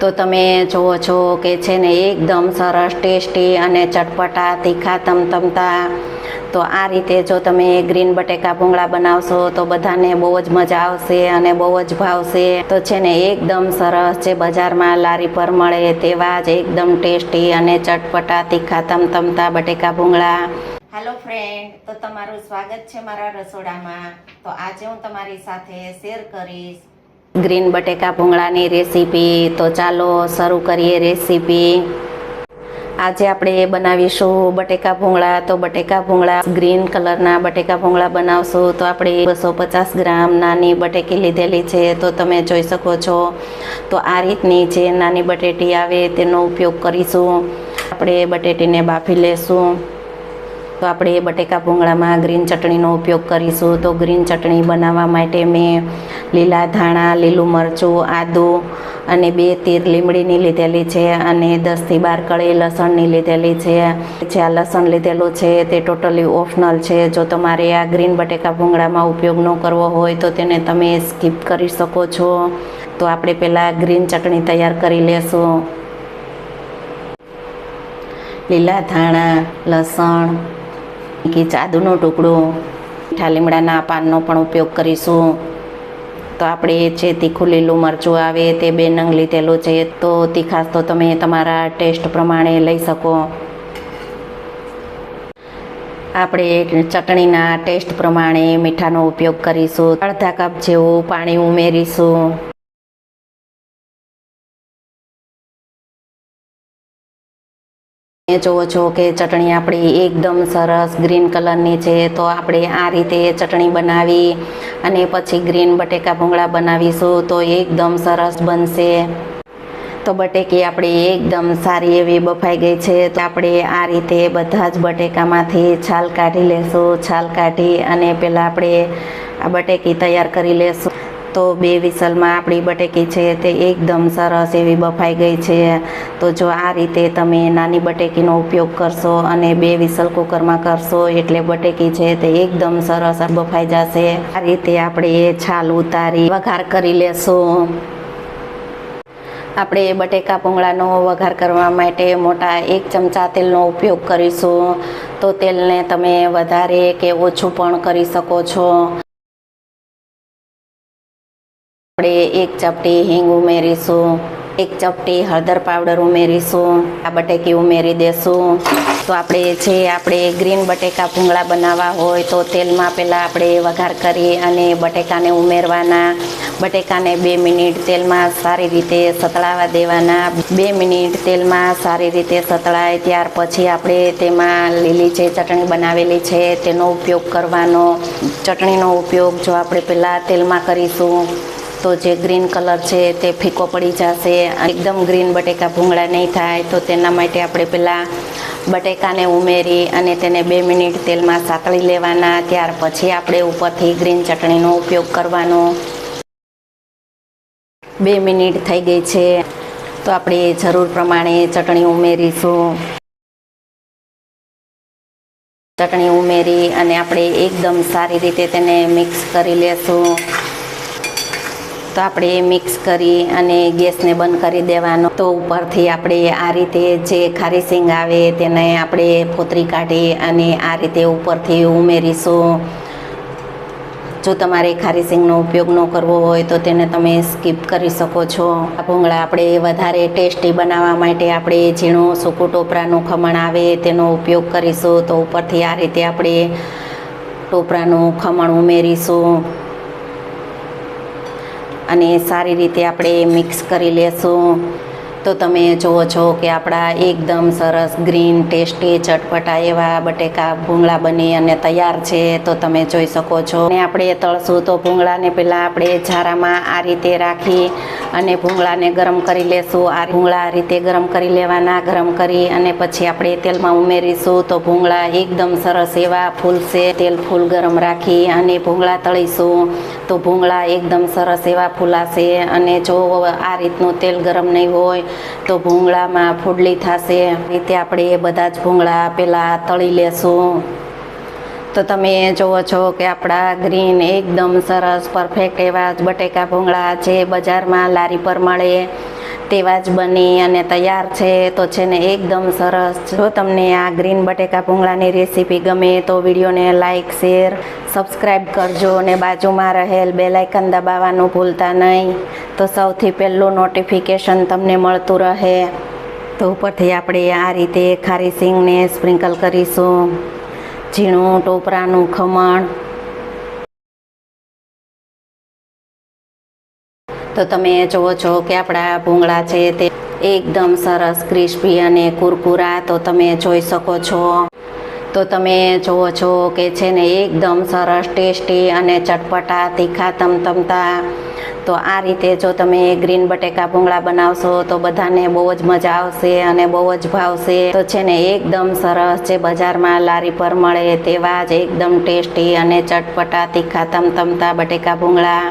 તો તમે જુઓ છો કે છે ને એકદમ સરસ, ટેસ્ટી અને ચટપટા, તીખા, તમતમતા. તો આ રીતે જો તમે ગ્રીન બટેકા ભૂંગળા બનાવશો તો બધાને બહુ જ મજા આવશે અને બહુ જ ભાવશે. તો છે ને એકદમ સરસ જે બજારમાં લારી પર મળે તેવા જ એકદમ ટેસ્ટી અને ચટપટા, તીખા, તમતમતા બટેકા ભૂંગળા. હેલો ફ્રેન્ડ તો તમારું સ્વાગત છે મારા રસોડામાં. તો આજે હું તમારી સાથે શેર કરીશ ગ્રીન બટેકા ભૂંગળાની રેસીપી. તો ચાલો શરૂ કરીએ રેસીપી. આજે આપણે બનાવીશું બટેકા ભૂંગળા. તો બટેકા ભૂંગળા ગ્રીન કલરના બટેકા ભૂંગળા બનાવશું. તો આપણે બસો પચાસ ગ્રામ નાની બટેકી લીધેલી છે. તો તમે જોઈ શકો છો. તો આ રીતની જે નાની બટેટી આવે તેનો ઉપયોગ કરીશું. આપણે બટેટીને બાફી લેશું. તો આપણે બટેકા ભૂંગળામાં ગ્રીન ચટણીનો ઉપયોગ કરીશું. તો ગ્રીન ચટણી બનાવવા માટે મેં લીલા ધાણા, લીલું મરચું, આદું અને બે તીર લીમડીની લીધેલી છે અને દસથી બાર કળી લસણની લીધેલી છે. જે આ લસણ લીધેલું છે તે ટોટલી ઓપ્શનલ છે. જો તમારે આ ગ્રીન બટેકા ભૂંગળામાં ઉપયોગ ન કરવો હોય તો તેને તમે સ્કીપ કરી શકો છો. તો આપણે પહેલાં ગ્રીન ચટણી તૈયાર કરી લેશું. લીલા ધાણા, લસણ કે ચાદુનો ટુકડો, મીઠા લીમડાના પાનનો પણ ઉપયોગ કરીશું. તો આપણે જે તીખું લીલું મરચું આવે, તે બે નંગ લીધેલું છે તો તીખાશ તો તમે તમારા ટેસ્ટ પ્રમાણે લઈ શકો. આપણે ચટણીના ટેસ્ટ પ્રમાણે મીઠાનો ઉપયોગ કરીશું. અડધા કપ જેવું પાણી ઉમેરીશું. તમે જુઓ છો કે ચટણી આપણી એકદમ સરસ ગ્રીન કલરની છે, તો આપણે આ રીતે ચટણી બનાવી અને પછી ગ્રીન બટેકા ભૂંગળા બનાવીશું તો એકદમ સરસ બનશે. તો બટેકી આપણી એકદમ સારી એવી બફાઈ ગઈ છે, તો આપણે આ રીતે બધા જ બટેકામાંથી છાલ કાઢી લેશું, છાલ કાઢી અને પહેલાં આપણે આ બટેકી તૈયાર કરી લેશું. તો બે વિસલમાં આપણી બટેકી છે તે એકદમ સરસ એવી બફાઈ ગઈ છે. તો જો આ રીતે તમે નાની બટેકીનો ઉપયોગ કરશો અને બે વિસલ કુકરમાં કરશો એટલે બટેકી છે તે એકદમ સરસ બફાઈ જશે. આ રીતે આપણે એ છાલ ઉતારી વઘાર કરી લેશું. આપણે બટેકા ભૂંગળાનો વઘાર કરવા માટે મોટા એક ચમચા તેલનો ઉપયોગ કરીશું. તો તેલને તમે વધારે કે ઓછું પણ કરી શકો છો. આપણે એક ચપટી હિંગ ઉમેરીશું, એક ચપટી હળદર પાવડર ઉમેરીશું, આ બટેકી ઉમેરી દેશું. તો આપણે જે આપણે ગ્રીન બટેકા ભૂંગળા બનાવવા હોય તો તેલમાં પહેલાં આપણે વઘાર કરી અને બટેકાને ઉમેરવાના. બટેકાને બે મિનિટ તેલમાં સારી રીતે સતળાવા દેવાના. બે મિનિટ તેલમાં સારી રીતે સતળાય ત્યાર પછી આપણે તેમાં લીલી જે ચટણી બનાવેલી છે તેનો ઉપયોગ કરવાનો. ચટણીનો ઉપયોગ જો આપણે પહેલાં તેલમાં કરીશું તો જે ગ્રીન કલર છે તે ફીકો પડી જશે. એકદમ ગ્રીન બટેકા ભૂંગળા નહીં થાય તો તેના માટે આપણે પહેલાં બટેકાને ઉમેરી અને તેને બે મિનિટ તેલમાં સાતળી લેવાના. ત્યાર પછી આપણે ઉપરથી ગ્રીન ચટણીનો ઉપયોગ કરવાનો. બે મિનિટ થઈ ગઈ છે. તો આપણે જરૂર પ્રમાણે ચટણી ઉમેરીશું. ચટણી ઉમેરી અને આપણે એકદમ સારી રીતે તેને મિક્સ કરી લેશું. તો આપણે મિક્સ કરી અને ગેસને બંધ કરી દેવાનો. તો ઉપરથી આપણે આ રીતે જે ખારી સિંગ આવે તેને આપણે ફોતરી કાઢી અને આ રીતે ઉપરથી ઉમેરીશું. જો તમારે ખારી સિંગનો ઉપયોગ ન કરવો હોય તો તેને તમે સ્કીપ કરી શકો છો. આ ભૂંગળા આપણે વધારે ટેસ્ટી બનાવવા માટે આપણે ઝીણું સૂકું ટોપરાનું ખમણ આવે તેનો ઉપયોગ કરીશું. તો ઉપરથી આ રીતે આપણે ટોપરાનું ખમણ ઉમેરીશું. અને સારી રીતે આપણે મિક્સ કરી લેશું. તો તમે જુઓ છો કે આપણા એકદમ સરસ ગ્રીન ટેસ્ટી ચટપટા એવા બટેકા, ભૂંગળા બની અને તૈયાર છે, તો તમે જોઈ શકો છો. અને આપણે તળશું તો ભૂંગળાને પહેલાં આપણે ઝારામાં આ રીતે રાખી અને ભૂંગળાને ગરમ કરી લેશું. આ ભૂંગળા આ રીતે ગરમ કરી લેવાના, ગરમ કરી અને પછી આપણે તેલમાં ઉમેરીશું તો ભૂંગળા એકદમ સરસ એવા ફૂલશે. તેલ ફૂલ ગરમ રાખી અને ભૂંગળા તળીશું તો ભૂંગળા એકદમ સરસ એવા ફૂલાશે. અને જો આ રીતનું તેલ ગરમ નહીં હોય તો ભૂંગળામાં ફૂડલી થશે. રીતે આપણે બધા જ ભૂંગળા પહેલાં તળી લેશું. તો તમે જુઓ છો કે આપણા ગ્રીન એકદમ સરસ, પરફેક્ટ એવા બટેકા ભૂંગળા જે બજારમાં લારી પર મળે. તેવા જ બની અને તૈયાર છે, તો છે ને એકદમ સરસ. જો તમને આ ગ્રીન બટેકા ભૂંગળાની રેસીપી ગમે તો વિડીયોને લાઇક શેર સબસ્ક્રાઈબ કરજો અને બાજુમાં રહેલ બેલાઇકન દબાવવાનું ભૂલતા નહીં. તો સૌથી પહેલું નોટિફિકેશન તમને મળતું રહે. તો ઉપરથી આપણે આ રીતે ખારી સિંગને સ્પ્રિંકલ કરીશું. ઝીણું ટોપરાનું ખમણ તો તમે જુઓ છો કે આપણા ભૂંગળા છે તે એકદમ સરસ ક્રિસ્પી અને કુરકુરા, તો તમે જોઈ શકો છો. તો તમે જુઓ છો કે છે ને એકદમ સરસ ટેસ્ટી અને ચટપટા, તીખા, તમતમતા. તો આ રીતે જો તમે ગ્રીન બટેકા ભૂંગળા બનાવશો તો બધાને બહુ જ મજા આવશે અને બહુ જ ભાવશે. તો છે ને એકદમ સરસ જે બજારમાં લારી પર મળે તેવા જ એકદમ ટેસ્ટી અને ચટપટા, તીખા, તમતમતા બટેકા ભૂંગળા.